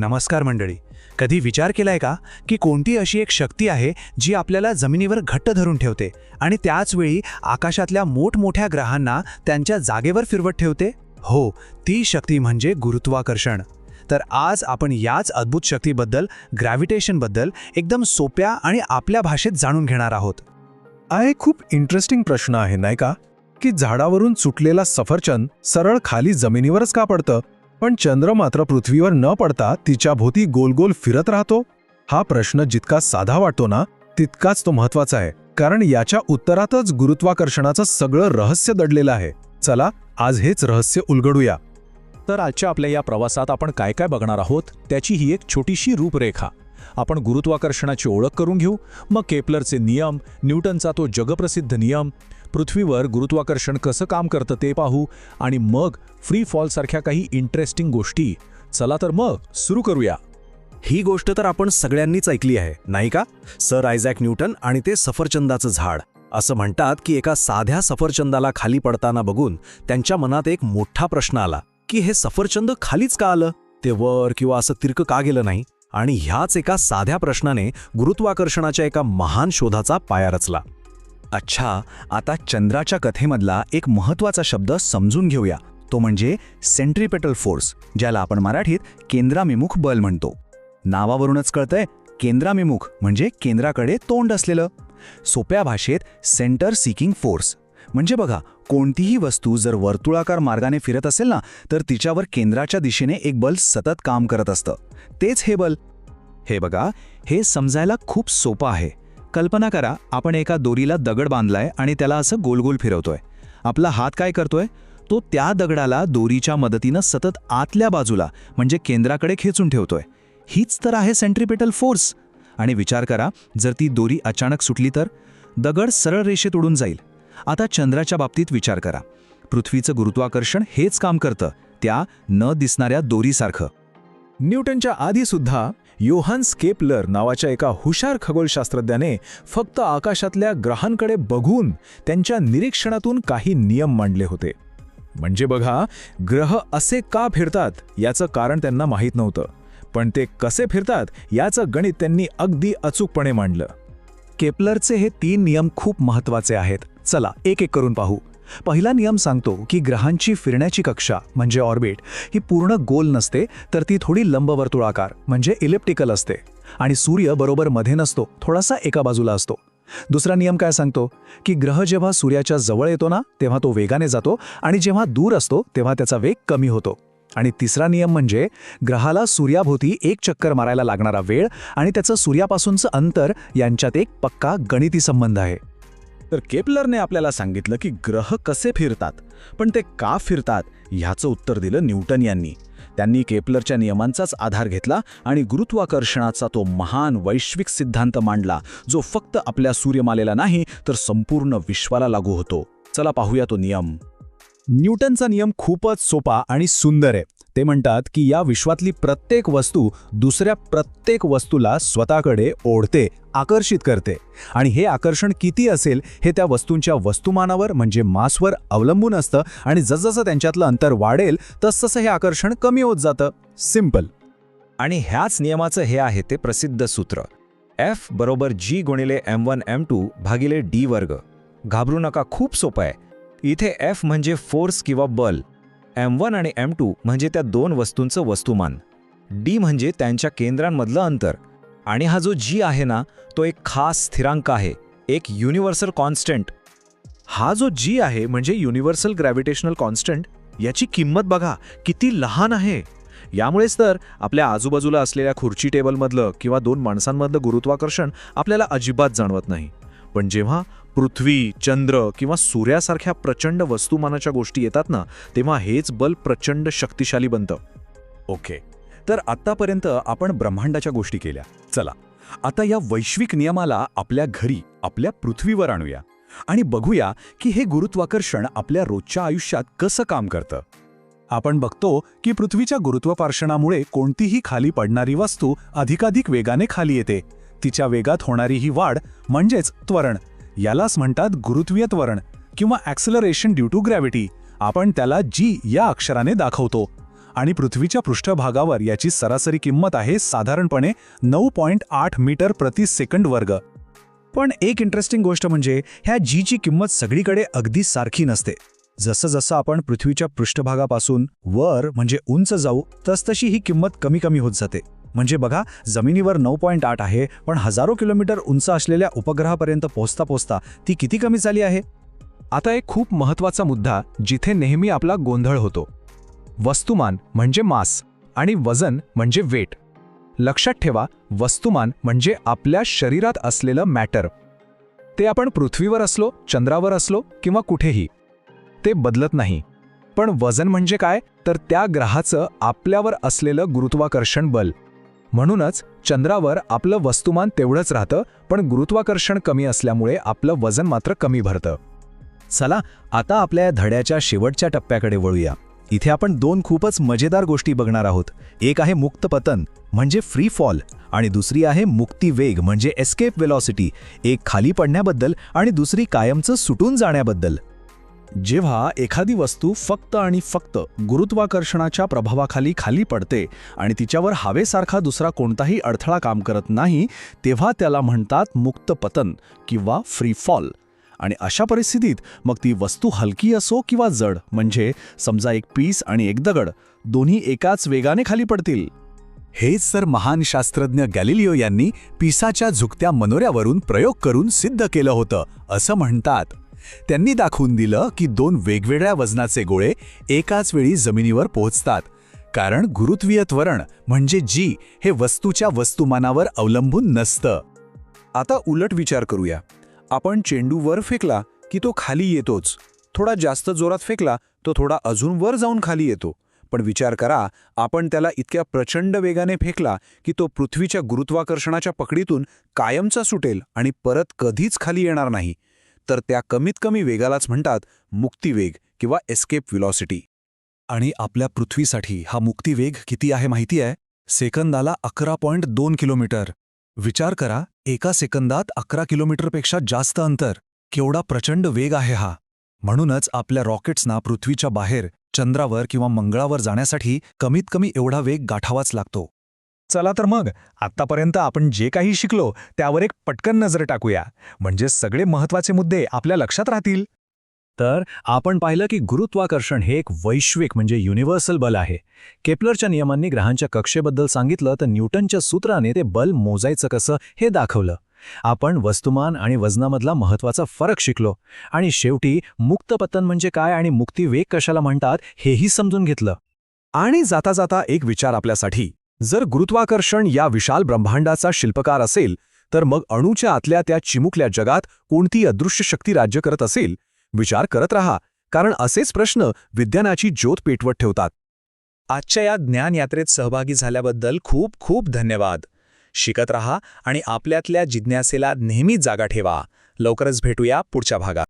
नमस्कार मंडळी. कधी विचार केलाय का की कोणती अशी एक शक्ती आहे जी आपल्याला जमिनीवर घट्ट धरून ठेवते आणि त्याचवेळी आकाशातल्या मोठमोठ्या ग्रहांना त्यांच्या जागेवर फिरवत ठेवते? हो ती शक्ती म्हणजे गुरुत्वाकर्षण. तर आज आपण याच अद्भुत शक्तीबद्दल ग्रॅव्हिटेशनबद्दल एकदम सोप्या आणि आपल्या भाषेत जाणून घेणार आहोत. हा एक खूप इंटरेस्टिंग प्रश्न आहे नाही का? की झाडावरून सुटलेला सफरचंद सरळ खाली जमिनीवरच का पडतं? पण चंद्र मात्र पृथ्वीवर न पडता तिच्या भोवती गोलगोल फिरत राहतो. हा प्रश्न जितका साधा वाटतो ना तितकाच तो महत्त्वाचा आहे. कारण याच्या उत्तरातच गुरुत्वाकर्षणाचं सगळं रहस्य दडलेलं आहे. चला आज हेच रहस्य उलगडूया. तर आजच्या आपल्या या प्रवासात आपण काय काय बघणार आहोत त्याची ही एक छोटीशी रूपरेखा. आपण गुरुत्वाकर्षणाची ओळख करून घेऊ. मग केपलरचे नियम न्यूटनचा तो जगप्रसिद्ध नियम पृथ्वीवर गुरुत्वाकर्षण कसं काम करतं ते पाहू आणि मग फ्री फॉलसारख्या काही इंटरेस्टिंग गोष्टी. चला तर मग सुरू करूया. ही गोष्ट तर आपण सगळ्यांनीच ऐकली आहे नाही का? सर आयझॅक न्यूटन आणि ते सफरचंदाचं झाड. असं म्हणतात की एका साध्या सफरचंदाला खाली पडताना बघून त्यांच्या मनात एक मोठा प्रश्न आला की हे सफरचंद खालीच का आलं? ते वर किंवा असं तिरकं का गेलं नाही? आणि ह्याच एका साध्या प्रश्नाने गुरुत्वाकर्षणाच्या एका महान शोधाचा पाया रचला. अच्छा आता चंद्राच्या कथेमधला एक महत्त्वाचा शब्द समजून घेऊया. तो म्हणजे सेंट्रीपेटल फोर्स ज्याला आपण मराठीत केंद्राभिमुख बल म्हणतो. नावावरूनच कळतंय केंद्राभिमुख म्हणजे केंद्राकडे तोंड असलेलं. सोप्या भाषेत सेंटर सिकिंग फोर्स म्हणजे बघा कोणतीही वस्तू जर वर्तुळाकार मार्गाने फिरत असेल ना तर तिच्यावर केंद्राच्या दिशेने एक बल सतत काम करत असतं. तेच हे बल. हे बघा हे समजायला खूप सोपं आहे. कल्पना करा आपण एका दोरीला दगड बांधलाय आणि त्याला असं गोलगोल फिरवतोय. आपला हात काय करतोय? तो त्या दगडाला दोरीच्या मदतीनं सतत आतल्या बाजूला म्हणजे केंद्राकडे खेचून ठेवतोय. हीच तर आहे सेंट्रिपेटल फोर्स. आणि विचार करा जर ती दोरी अचानक सुटली तर? दगड सरळ रेषेत उडून जाईल. आता चंद्राच्या बाबतीत विचार करा. पृथ्वीचं गुरुत्वाकर्षण हेच काम करतं त्या न दिसणाऱ्या दोरीसारखं. न्यूटनच्या आधीसुद्धा योहान्स केपलर नावाच्या एका हुशार खगोलशास्त्रज्ञाने फक्त आकाशातल्या ग्रहांकडे बघून त्यांच्या निरीक्षणातून काही नियम मांडले होते. म्हणजे बघा ग्रह असे का फिरतात याचं कारण त्यांना माहीत नव्हतं पण ते कसे फिरतात याचं गणित त्यांनी अगदी अचूकपणे मांडलं. केपलरचे हे तीन नियम खूप महत्त्वाचे आहेत. चला एक एक करून पाहू. पहिला नियम सांगतो की ग्रहांची फिरण्याची कक्षा म्हणजे ऑर्बिट ही पूर्ण गोल नसते तर ती थोडी लंबवर्तुळाकार म्हणजे इलेप्टिकल असते. आणि सूर्य बरोबर मध्ये नसतो थोडासा एका बाजूला असतो. दुसरा नियम काय सांगतो? की ग्रह जेव्हा सूर्याच्या जवळ येतो ना तेव्हा तो वेगाने जातो आणि जेव्हा दूर असतो तेव्हा त्याचा वेग कमी होतो. आणि तिसरा नियम म्हणजे ग्रहाला सूर्याभोवती एक चक्कर मारायला लागणारा वेळ आणि त्याचं सूर्यापासूनचं अंतर यांच्यात एक पक्का गणिती संबंध आहे. तर केपलरने आपल्याला सांगितलं की ग्रह कसे फिरतात. पण ते का फिरतात ह्याचं उत्तर दिलं न्यूटन यांनी. त्यांनी केपलरच्या नियमांचाच आधार घेतला आणि गुरुत्वाकर्षणाचा तो महान वैश्विक सिद्धांत मांडला जो फक्त आपल्या सूर्यमालेला नाही तर संपूर्ण विश्वाला लागू होतो. चला पाहूया तो नियम. न्यूटनचा नियम खूपच सोपा आणि सुंदर आहे. ते म्हणतात की या विश्वातली प्रत्येक वस्तू दुसऱ्या प्रत्येक वस्तूला स्वतःकडे ओढते आकर्षित करते. आणि हे आकर्षण किती असेल हे त्या वस्तूंच्या वस्तुमानावर म्हणजे मासवर अवलंबून असतं आणि जसजसं त्यांच्यातलं अंतर वाढेल तसतसं हे आकर्षण कमी होत जातं. सिंपल आणि ह्याच नियमाचं हे आहे ते प्रसिद्ध सूत्र. एफ बरोबर जी गुणिले एम वन एम टू भागिले डी वर्ग. घाबरू नका खूप सोपं आहे. इथे एफ म्हणजे फोर्स किंवा बल. एम वन आणि एम टू म्हणजे त्या दोन वस्तूंचं वस्तुमान. डी म्हणजे त्यांच्या केंद्रांमधलं अंतर. आणि हा जो जी आहे ना तो एक खास स्थिरांक आहे एक युनिव्हर्सल कॉन्स्टंट. हा जो जी आहे म्हणजे युनिव्हर्सल ग्रॅव्हिटेशनल कॉन्स्टंट याची किंमत बघा किती लहान आहे. यामुळेच तर आपल्या आजूबाजूला असलेल्या खुर्ची टेबलमधलं किंवा दोन माणसांमधलं गुरुत्वाकर्षण आपल्याला अजिबात जाणवत नाही. पण जेव्हा पृथ्वी चंद्र किंवा सूर्यासारख्या प्रचंड वस्तुमानाच्या गोष्टी येतात ना तेव्हा हेच बल प्रचंड शक्तिशाली बनतं. ओके. तर आत्तापर्यंत आपण ब्रह्मांडाच्या गोष्टी केल्या. चला. आता या वैश्विक नियमाला आपल्या घरी आपल्या पृथ्वीवर आणूया. आणि बघूया की हे गुरुत्वाकर्षण आपल्या रोजच्या आयुष्यात कसं काम करतं. आपण बघतो की पृथ्वीच्या गुरुत्वाकर्षणामुळे कोणतीही खाली पडणारी वस्तू अधिकाधिक वेगाने खाली येते. तिच्या वेगात होणारी ही वाढ म्हणजेच त्वरण. यालाच म्हणतात गुरुत्वीय त्वरण किंवा ॲक्सलरेशन ड्यू टू ग्रॅव्हिटी आपण त्याला जी या अक्षराने दाखवतो. आणि पृथ्वीच्या पृष्ठभागावर याची सरासरी किंमत आहे साधारणपणे नऊ पॉईंट आठ मीटर प्रति सेकंड वर्ग. पण एक इंटरेस्टिंग गोष्ट म्हणजे ह्या जीची किंमत सगळीकडे अगदी सारखी नसते. जसं जसं आपण पृथ्वीच्या पृष्ठभागापासून वर म्हणजे उंच जाऊ तसतशी ही किंमत कमी कमी होत जाते. म्हणजे बघा जमिनीवर नऊ पॉईंट आठ आहे पण हजारो किलोमीटर उंच असलेल्या उपग्रहापर्यंत पोहोचता पोहोचता ती किती कमी झाली आहे? आता एक खूप महत्त्वाचा मुद्दा जिथे नेहमी आपला गोंधळ होतो. वस्तुमान म्हणजे मास आणि वजन म्हणजे वेट. लक्षात ठेवा वस्तुमान म्हणजे आपल्या शरीरात असलेलं मॅटर. ते आपण पृथ्वीवर असलो चंद्रावर असलो किंवा कुठेही. ते बदलत नाही. पण वजन म्हणजे काय? तर त्या ग्रहाचं आपल्यावर असलेलं गुरुत्वाकर्षण बल. म्हणूनच चंद्रावर आपलं वस्तुमान तेवढंच राहतं पण गुरुत्वाकर्षण कमी असल्यामुळे आपलं वजन मात्र कमी भरतं. चला आता आपल्या या धड्याच्या शेवटच्या टप्प्याकडे वळूया. इथे आपण दोन खूपच मजेदार गोष्टी बघणार आहोत. एक आहे मुक्त पतन म्हणजे फ्री फॉल आणि दुसरी आहे मुक्ती वेग म्हणजे एस्केप वेलॉसिटी एक खाली पडण्याबद्दल आणि दुसरी कायमचं सुटून जाण्याबद्दल. जेव्हा एखादी वस्तू फक्त आणि फक्त गुरुत्वाकर्षणाच्या प्रभावाखाली खाली पडते आणि तिच्यावर हवेसारखा दुसरा कोणताही अडथळा काम करत नाही तेव्हा त्याला म्हणतात मुक्त पतन किंवा फ्री फॉल आणि अशा परिस्थितीत मग ती वस्तू हलकी असो किंवा जड म्हणजे समजा एक पीस आणि एक दगड दोन्ही एकाच वेगाने खाली पडतील. हेच सर महान शास्त्रज्ञ गॅलिलिओ यांनी पिसाच्या झुकत्या मनोऱ्यावरून प्रयोग करून सिद्ध केलं होतं असं म्हणतात. त्यांनी दाखवून दिलं की दोन वेगवेगळ्या वजनाचे गोळे एकाच वेळी जमिनीवर पोहोचतात. कारण गुरुत्वीय त्वरण म्हणजे जी हे वस्तूच्या वस्तुमानावर अवलंबून नसतं. आता उलट विचार करूया. आपण चेंडू वर फेकला की तो खाली येतोच. थोडा जास्त जोरात फेकला तो थोडा अजून वर जाऊन खाली येतो. पण विचार करा आपण त्याला इतक्या प्रचंड वेगाने फेकला की तो पृथ्वीच्या गुरुत्वाकर्षणाच्या पकडीतून कायमचा सुटेल आणि परत कधीच खाली येणार नाही. तर त्या कमीत कमी वेगालाच म्हणतात मुक्तिवेग किंवा एस्केप विलॉसिटी आणि आपल्या पृथ्वीसाठी हा मुक्तिवेग किती आहे माहिती आहे? सेकंदाला अकरा पॉईंट दोन किलोमीटर. विचार करा एका सेकंदात अकरा किलोमीटरपेक्षा जास्त अंतर. केवढा प्रचंड वेग आहे हा. म्हणूनच आपल्या रॉकेट्सना पृथ्वीच्या बाहेर चंद्रावर किंवा मंगळावर जाण्यासाठी कमीत कमी एवढा वेग गाठावाच लागतो. चला तर मग आत्तापर्यंत आपण जे काही शिकलो त्यावर एक पटकन नजर टाकूया. म्हणजे सगळे महत्त्वाचे मुद्दे आपल्या लक्षात राहतील. तर आपण पाहिलं की गुरुत्वाकर्षण हे एक वैश्विक म्हणजे युनिव्हर्सल बल आहे. केपलरच्या नियमांनी ग्रहांच्या कक्षेबद्दल सांगितलं तर न्यूटनच्या सूत्राने ते बल मोजायचं कसं हे दाखवलं. आपण वस्तुमान आणि वजनामधला महत्त्वाचा फरक शिकलो. आणि शेवटी मुक्तपतन म्हणजे काय आणि मुक्ती वेग कशाला म्हणतात हेही समजून घेतलं. आणि जाता जाता एक विचार आपल्यासाठी. जर गुरुत्वाकर्षण या विशाल ब्रह्मांडाचा शिल्पकार असेल तर मग अणूच्या आतल्या त्या चिमुकल्या जगात कोणती अदृश्य शक्ती राज्य करत असेल? विचार करत रहा कारण असेच प्रश्न विज्ञानाची ज्योत पेटवत ठेवतात. आजच्या या ज्ञान यात्रेत सहभागी झाल्याबद्दल खूप खूप धन्यवाद. शिकत रहा आणि आपल्यातल्या जिज्ञासेला नेहमीच जागा ठेवा. लवकरच भेटूया पुढच्या भागात.